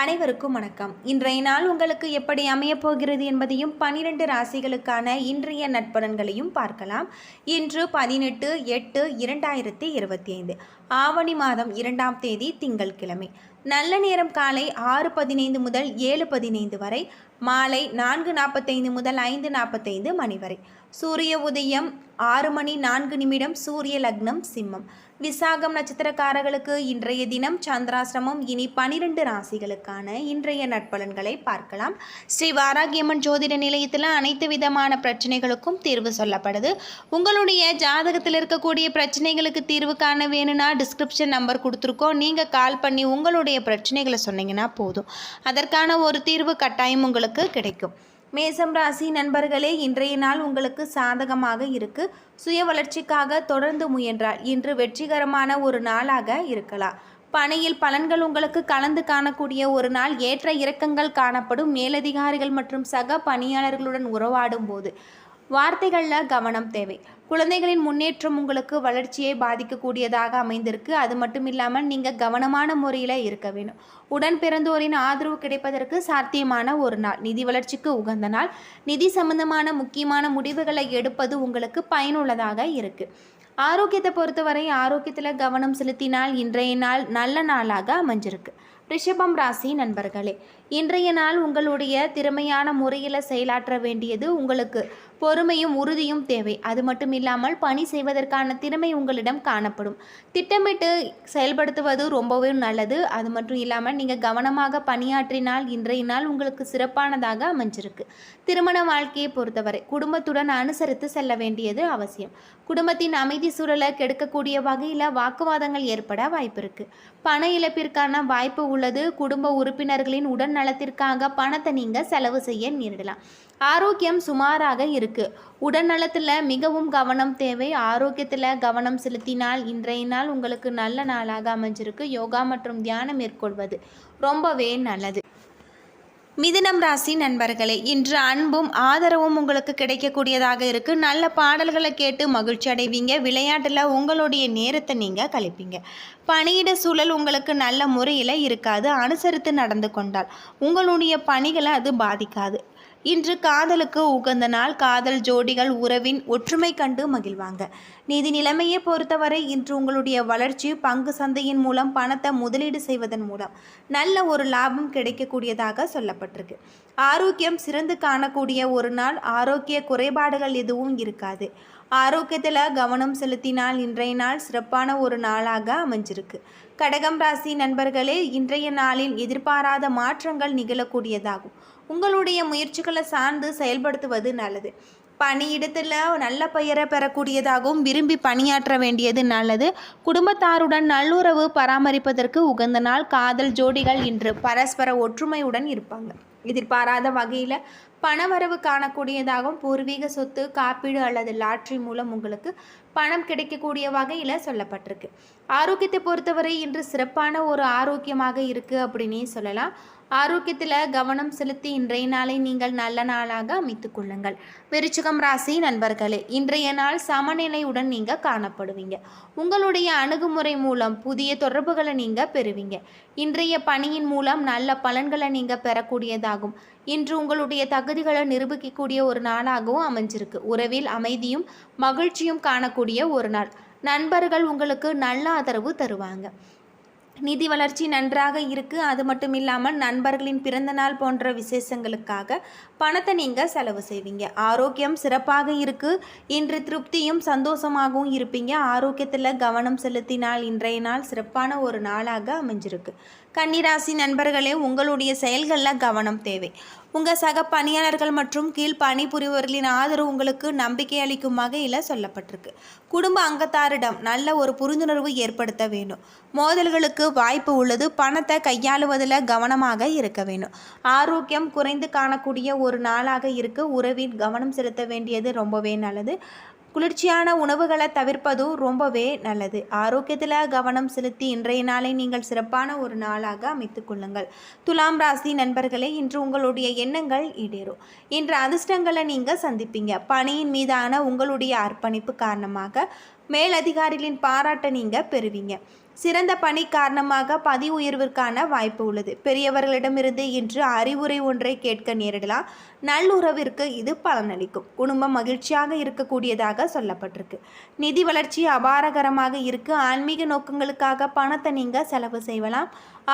அனைவருக்கும் வணக்கம். இன்றைய நாள் உங்களுக்கு எப்படி அமையப் போகிறது என்பதையும் பனிரெண்டு ராசிகளுக்கான இன்றைய நட்பலன்களையும் பார்க்கலாம். இன்று பதினெட்டு எட்டு இரண்டாயிரத்தி இருபத்தி ஐந்து ஆவணி மாதம் இரண்டாம் தேதி திங்கள்கிழமை. நல்ல நேரம் காலை ஆறு பதினைந்து முதல் ஏழு பதினைந்து வரை மாலை நான்கு நாற்பத்தைந்து முதல் ஐந்து நாற்பத்தைந்து மணி வரை. சூரிய உதயம் ஆறு மணி நான்கு நிமிடம் சூரிய லக்னம் சிம்மம். விசாகம் நட்சத்திரக்காரர்களுக்கு இன்றைய தினம் சந்திராசிரமம் இனி பனிரெண்டு ராசிகளுக்கான இன்றைய நட்பலன்களை பார்க்கலாம். ஸ்ரீ வாராகியம்மன் ஜோதிட நிலையத்தில் அனைத்து விதமான பிரச்சனைகளுக்கும் தீர்வு சொல்லப்படுது. உங்களுடைய ஜாதகத்தில் இருக்கக்கூடிய பிரச்சனைகளுக்கு தீர்வு காண வேணும்னா டிஸ்கிரிப்ஷன் நம்பர் கொடுத்துருக்கோம். நீங்கள் கால் பண்ணி உங்களுடைய பிரச்சனைகளை சொன்னீங்கன்னா போதும். அதற்கான ஒரு தீர்வு கட்டாயம் உங்களுக்கு கிடைக்கும். மேசம் ராசி நண்பர்களே இன்றைய நாள் உங்களுக்கு சாதகமாக இருக்கு. சுய வளர்ச்சிக்காக தொடர்ந்து முயன்றால் இன்று வெற்றிகரமான ஒரு நாளாக இருக்கலாம். பணியில் பலன்கள் உங்களுக்கு கலந்து காணக்கூடிய ஒரு நாள். ஏற்ற இறக்கங்கள் காணப்படும். மேலதிகாரிகள் மற்றும் சக பணியாளர்களுடன் உறவாடும் போது வார்த்தைகளில் கவனம் தேவை. குழந்தைகளின் முன்னேற்றம் உங்களுக்கு வளர்ச்சியை பாதிக்கக்கூடியதாக அமைந்திருக்கு. அது மட்டும் இல்லாமல் நீங்கள் கவனமான முறையில் இருக்க வேணும் உடன் பிறந்தோரின் ஆதரவு கிடைப்பதற்கு சாத்தியமான ஒரு நாள். நிதி வளர்ச்சிக்கு உகந்த நாள். நிதி சம்பந்தமான முக்கியமான முடிவுகளை எடுப்பது உங்களுக்கு பயனுள்ளதாக இருக்குது ஆரோக்கியத்தை பொறுத்தவரை ஆரோக்கியத்தில் கவனம் செலுத்தினால் இன்றைய நாள் நல்ல நாளாக அமைஞ்சிருக்கு. ரிஷபம் ராசி நண்பர்களே இன்றைய நாள் உங்களுடைய திறமையான முறையில் செயலாற்ற வேண்டியது உங்களுக்கு. பொறுமையும் உறுதியும் தேவை. அது மட்டும் இல்லாமல் பணி செய்வதற்கான திறமை உங்களிடம் காணப்படும். திட்டமிட்டு செயல்படுத்துவது ரொம்பவே நல்லது. அது மட்டும் இல்லாமல் நீங்கள் கவனமாக பணியாற்றினால் இன்றைய நாள் உங்களுக்கு சிறப்பானதாக அமைஞ்சிருக்கு. திருமண வாழ்க்கையை பொறுத்தவரை குடும்பத்துடன் அனுசரித்து செல்ல வேண்டியது அவசியம். குடும்பத்தின் அமைதி சூழலை கெடுக்கக்கூடிய வகையில் வாக்குவாதங்கள் ஏற்பட வாய்ப்பு இருக்குது பண இழப்பிற்கான வாய்ப்பு உள்ளது. குடும்ப உறுப்பினர்களின் உடன் நலத்திற்காக பணத்தை நீங்கள் செலவு செய்ய நேரிடலாம். ஆரோக்கியம் சுமாராக இருக்குது உடல் நலத்தில் மிகவும் கவனம் தேவை. ஆரோக்கியத்தில் கவனம் செலுத்தினால் இன்றைய நாள் உங்களுக்கு நல்ல நாளாக அமைஞ்சிருக்கு. யோகா மற்றும் தியானம் மேற்கொள்வது ரொம்பவே நல்லது. மிதுனம் ராசி நண்பர்களே இன்று அன்பும் ஆதரவும் உங்களுக்கு கிடைக்கக்கூடியதாக இருக்குது நல்ல பாடல்களை கேட்டு மகிழ்ச்சி அடைவீங்க. விளையாட்டில் உங்களுடைய நேரத்தை நீங்கள் கழிப்பீங்க. பணியிட சூழல் உங்களுக்கு நல்ல முறையில் இருக்காது. அனுசரித்து நடந்து கொண்டால் உங்களுடைய பணிகளை அது பாதிக்காது. இன்று காதலுக்கு உகந்த நாள். காதல் ஜோடிகள் உறவின் ஒற்றுமை கண்டு மகிழ்வாங்க. நிதி நிலைமையை பொறுத்தவரை இன்று உங்களுடைய வளர்ச்சி பங்கு சந்தையின் மூலம் பணத்தை முதலீடு செய்வதன் மூலம் நல்ல ஒரு லாபம் கிடைக்கக்கூடியதாக சொல்லப்பட்டிருக்கு. ஆரோக்கியம் சிறந்து காணக்கூடிய ஒரு நாள். ஆரோக்கிய குறைபாடுகள் எதுவும் இருக்காது. ஆரோக்கியத்தில் கவனம் செலுத்தினால் இன்றைய நாள் சிறப்பான ஒரு நாளாக அமைஞ்சிருக்கு. கடகம் ராசி நண்பர்களே இன்றைய நாளில் எதிர்பாராத மாற்றங்கள் நிகழக்கூடியதாகும். உங்களுடைய முயற்சிகளை சார்ந்து செயல்படுத்துவது நல்லது. பணியிடத்தில் நல்ல பெயரை பெறக்கூடியதாகவும் விரும்பி பணியாற்ற வேண்டியது நல்லது. குடும்பத்தாருடன் நல்லுறவு பராமரிப்பதற்கு உகந்த நாள். காதல் ஜோடிகள் இன்று பரஸ்பர ஒற்றுமையுடன் இருப்பாங்க. எதிர்பாராத வகையில் பணவரவு காணக்கூடியதாகவும் பூர்வீக சொத்து காப்பீடு அல்லது லாட்ரி மூலம் உங்களுக்கு பணம் கிடைக்கக்கூடிய வகையில் சொல்லப்பட்டிருக்கு. ஆரோக்கியத்தை பொறுத்தவரை இன்று சிறப்பான ஒரு ஆரோக்கியமாக இருக்குது அப்படின்னே சொல்லலாம். ஆரோக்கியத்தில் கவனம் செலுத்தி இன்றைய நாளை நீங்கள் நல்ல நாளாக அமைத்து கொள்ளுங்கள். விருச்சிகம் ராசி நண்பர்களே இன்றைய நாள் சமநிலையுடன் நீங்கள் காணப்படுவீங்க. உங்களுடைய அணுகுமுறை மூலம் புதிய தொடர்புகளை நீங்கள் பெறுவீங்க. இன்றைய பணியின் மூலம் நல்ல பலன்களை நீங்கள் பெறக்கூடியதாகும். இன்று உங்களுடைய தகுதிகளை நிரூபிக்கக்கூடிய ஒரு நாளாகவும் அமைஞ்சிருக்கு. உறவில் அமைதியும் மகிழ்ச்சியும் காணக்கூடிய ஒரு நாள். நண்பர்கள் உங்களுக்கு நல்ல ஆதரவு தருவாங்க. நிதி வளர்ச்சி நன்றாக இருக்குது அது மட்டும் இல்லாமல் நண்பர்களின் பிறந்தநாள் போன்ற விசேஷங்களுக்காக பணத்தை நீங்கள் செலவு செய்வீங்க. ஆரோக்கியம் சிறப்பாக இருக்குது இன்று திருப்தியும் சந்தோஷமாகவும் இருப்பீங்க. ஆரோக்கியத்தில் கவனம் செலுத்தினால் இன்றைய நாள் சிறப்பான ஒரு நாளாக அமைஞ்சிருக்கு. கன்னிராசி நண்பர்களே உங்களுடைய செயல்களில் கவனம் தேவை. உங்கள் சக பணியாளர்கள் மற்றும் கீழ் பணிபுரிபவர்களின் ஆதரவு உங்களுக்கு நம்பிக்கை அளிக்கும் வகையில் சொல்லப்பட்டிருக்கு. குடும்ப அங்கத்தாரிடம் நல்ல ஒரு புரிந்துணர்வு ஏற்படுத்த வேண்டும். மோதல்களுக்கு வாய்ப்பு உள்ளது. பணத்தை கையாளுவதில் கவனமாக இருக்க வேண்டும். ஆரோக்கியம் குறைந்து காணக்கூடிய ஒரு நாளாக இருக்கு. உறவில் கவனம் செலுத்த வேண்டியது ரொம்பவே நல்லது. குளிர்ச்சியான உணவுகளை தவிர்ப்பதும் ரொம்பவே நல்லது. ஆரோக்கியத்தில் கவனம் செலுத்தி இன்றைய நாளை நீங்கள் சிறப்பான ஒரு நாளாக அமைத்து கொள்ளுங்கள். துலாம் ராசி நண்பர்களே இன்று உங்களுடைய எண்ணங்கள் ஈடேறும். இன்று அதிர்ஷ்டங்களை நீங்கள் சந்திப்பீங்க. பணியின் மீதான உங்களுடைய அர்ப்பணிப்பு காரணமாக மேலதிகாரிகளின் பாராட்டை நீங்கள் பெறுவீங்க. சிறந்த பணி காரணமாக பதி உயர்விற்கான வாய்ப்பு உள்ளது. பெரியவர்களிடமிருந்து இன்று அறிவுரை ஒன்றை கேட்க நேரிடலாம். நல்லுறவிற்கு இது பலனளிக்கும். குடும்பம் மகிழ்ச்சியாக இருக்கக்கூடியதாக சொல்லப்பட்டிருக்கு. நிதி வளர்ச்சி அபாரகரமாக இருக்கு. ஆன்மீக நோக்கங்களுக்காக பணத்தை நீங்கள் செலவு செய்யலாம்.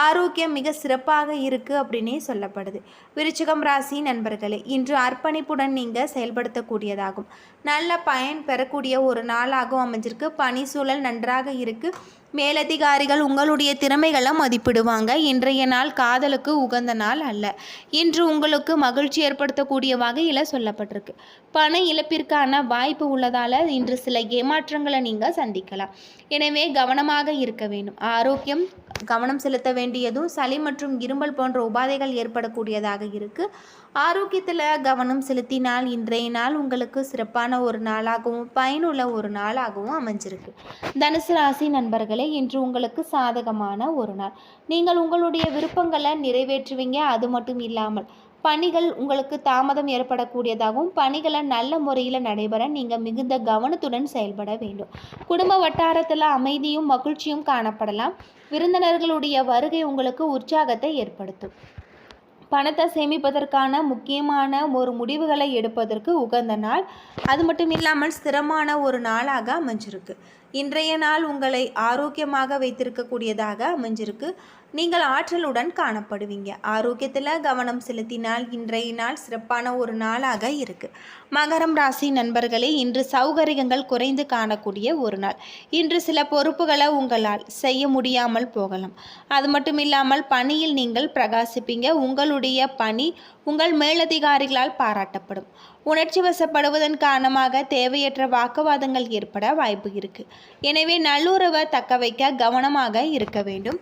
ஆரோக்கியம் மிக சிறப்பாக இருக்குது அப்படின்னே சொல்லப்படுது. விருச்சிகம் ராசி நண்பர்களே இன்று அர்ப்பணிப்புடன் நீங்கள் செயல்படுத்தக்கூடியதாகும். நல்ல பயன் பெறக்கூடிய ஒரு நாளாகவும் அமைஞ்சிருக்கு. பணி சூழல் நன்றாக இருக்குது மேலதிகாரிகள் உங்களுடைய திறமைகளை மதிப்பிடுவாங்க. இன்றைய நாள் காதலுக்கு உகந்த நாள் அல்ல. இன்று உங்களுக்கு மகிழ்ச்சி ஏற்படுத்தக்கூடிய வகையில் சொல்லப்பட்டிருக்கு. பண இழப்பிற்கான வாய்ப்பு உள்ளதால் இன்று சில ஏமாற்றங்களை நீங்கள் சந்திக்கலாம். எனவே கவனமாக இருக்க வேண்டும். ஆரோக்கியம் கவனம் செலுத்த வேண்டியதும் சளி மற்றும் இருமல் போன்ற உபாதைகள் ஏற்படக்கூடியதாக இருக்குது ஆரோக்கியத்தில் கவனம் செலுத்தினால் இன்றைய நாள் உங்களுக்கு சிறப்பான ஒரு நாளாகவும் பயனுள்ள ஒரு நாளாகவும் அமைஞ்சிருக்கு. தனுசு ராசி நண்பர்களே இன்று உங்களுக்கு சாதகமான ஒரு நாள். நீங்கள் உங்களுடைய விருப்பங்களை நிறைவேற்றுவீங்க அது மட்டும் இல்லாமல் பணிகள் உங்களுக்கு தாமதம் ஏற்படக்கூடியதாகவும் பணிகளை நல்ல முறையில் நடைபெற நீங்கள் மிகுந்த கவனத்துடன் செயல்பட வேண்டும். குடும்ப வட்டாரத்தில் அமைதியும் மகிழ்ச்சியும் காணப்படலாம். விருந்தினர்களுடைய வருகை உங்களுக்கு உற்சாகத்தை ஏற்படுத்தும். பணத்தை சேமிப்பதற்கான முக்கியமான ஒரு முடிவுகளை எடுப்பதற்கு உகந்த நாள். அது மட்டும் இல்லாமல் ஸ்திரமான ஒரு நாளாக அமைஞ்சிருக்கு. இன்றைய நாள் உங்களை ஆரோக்கியமாக வைத்திருக்கக்கூடியதாக அமைஞ்சிருக்கு. நீங்கள் ஆற்றலுடன் காணப்படுவீங்க. ஆரோக்கியத்தில் கவனம் செலுத்தினால் இன்றைய நாள் சிறப்பான ஒரு நாளாக இருக்குது மகரம் ராசி நண்பர்களே இன்று சௌகரியங்கள் குறைந்து காணக்கூடிய ஒரு நாள். இன்று சில பொறுப்புகளை உங்களால் செய்ய முடியாமல் போகலாம். அது மட்டும் இல்லாமல் பணியில் நீங்கள் பிரகாசிப்பீங்க. உங்களுடைய பணி உங்கள் மேலதிகாரிகளால் பாராட்டப்படும். உணர்ச்சி வசப்படுவதன் காரணமாக தேவையற்ற வாக்குவாதங்கள் ஏற்பட வாய்ப்பு இருக்குது எனவே நல்லுறவை தக்க வைக்க கவனமாக இருக்க வேண்டும்.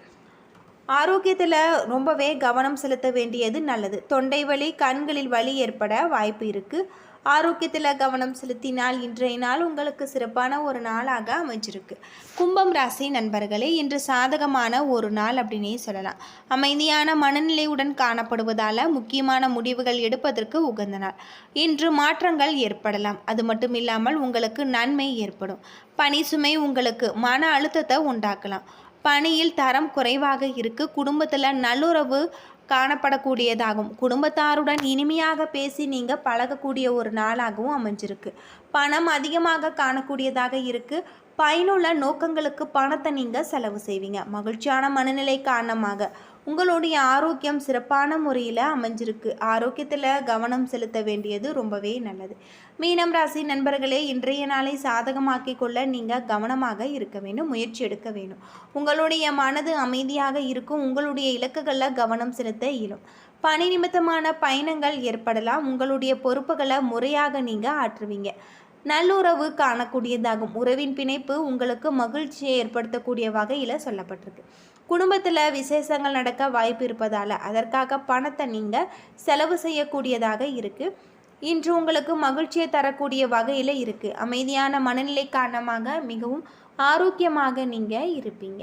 ஆரோக்கியத்தில் ரொம்பவே கவனம் செலுத்த வேண்டியது நல்லது. தொண்டை வலி கண்களில் வலி ஏற்பட வாய்ப்பு இருக்குது ஆரோக்கியத்தில் கவனம் செலுத்தினால் இன்றைய நாள் உங்களுக்கு சிறப்பான ஒரு நாளாக அமைஞ்சிருக்கு. கும்பம் ராசி நண்பர்களே இன்று சாதகமான ஒரு நாள் அப்படின்னே சொல்லலாம். அமைதியான மனநிலையுடன் காணப்படுவதால் முக்கியமான முடிவுகள் எடுப்பதற்கு உகந்த நாள். இன்று மாற்றங்கள் ஏற்படலாம். அது மட்டும் இல்லாமல் உங்களுக்கு நன்மை ஏற்படும். பனி சுமை உங்களுக்கு மன அழுத்தத்தை உண்டாக்கலாம். பணியில் தரம் குறைவாக இருக்கு. குடும்பத்தில் நல்லுறவு காணப்படக்கூடியதாகும். குடும்பத்தாருடன் இனிமையாக பேசி நீங்கள் பழகக்கூடிய ஒரு நாளாகவும் அமைஞ்சிருக்கு. பணம் அதிகமாக காணக்கூடியதாக இருக்குது பயனுள்ள நோக்கங்களுக்கு பணத்தை நீங்கள் செலவு செய்வீங்க. மகிழ்ச்சியான மனநிலை காரணமாக உங்களுடைய ஆரோக்கியம் சிறப்பான முறையில் அமைஞ்சிருக்கு. ஆரோக்கியத்தில் கவனம் செலுத்த வேண்டியது ரொம்பவே நல்லது. மீனம் ராசி நண்பர்களே இன்றைய நாளை சாதகமாக்கி கொள்ள நீங்கள் கவனமாக இருக்க வேண்டும் முயற்சி எடுக்க வேண்டும். உங்களுடைய மனது அமைதியாக இருக்கும் உங்களுடைய இலக்குகளில் கவனம் செலுத்த இயலும். பணி நிமித்தமான பயணங்கள் ஏற்படலாம் உங்களுடைய பொறுப்புகளை முறையாக நீங்கள் ஆற்றுவீங்க. நல்லுறவு காணக்கூடியதாகும். உறவின் பிணைப்பு உங்களுக்கு மகிழ்ச்சியை ஏற்படுத்தக்கூடிய வகையில் சொல்லப்பட்டிருக்கு. குடும்பத்தில் விசேஷங்கள் நடக்க வாய்ப்பு இருப்பதால் அதற்காக பணத்தை நீங்கள் செலவு செய்யக்கூடியதாக இருக்குது இன்று உங்களுக்கு மகிழ்ச்சியை தரக்கூடிய வகையில் இருக்குது அமைதியான மனநிலை காரணமாக மிகவும் ஆரோக்கியமாக நீங்கள் இருப்பீங்க.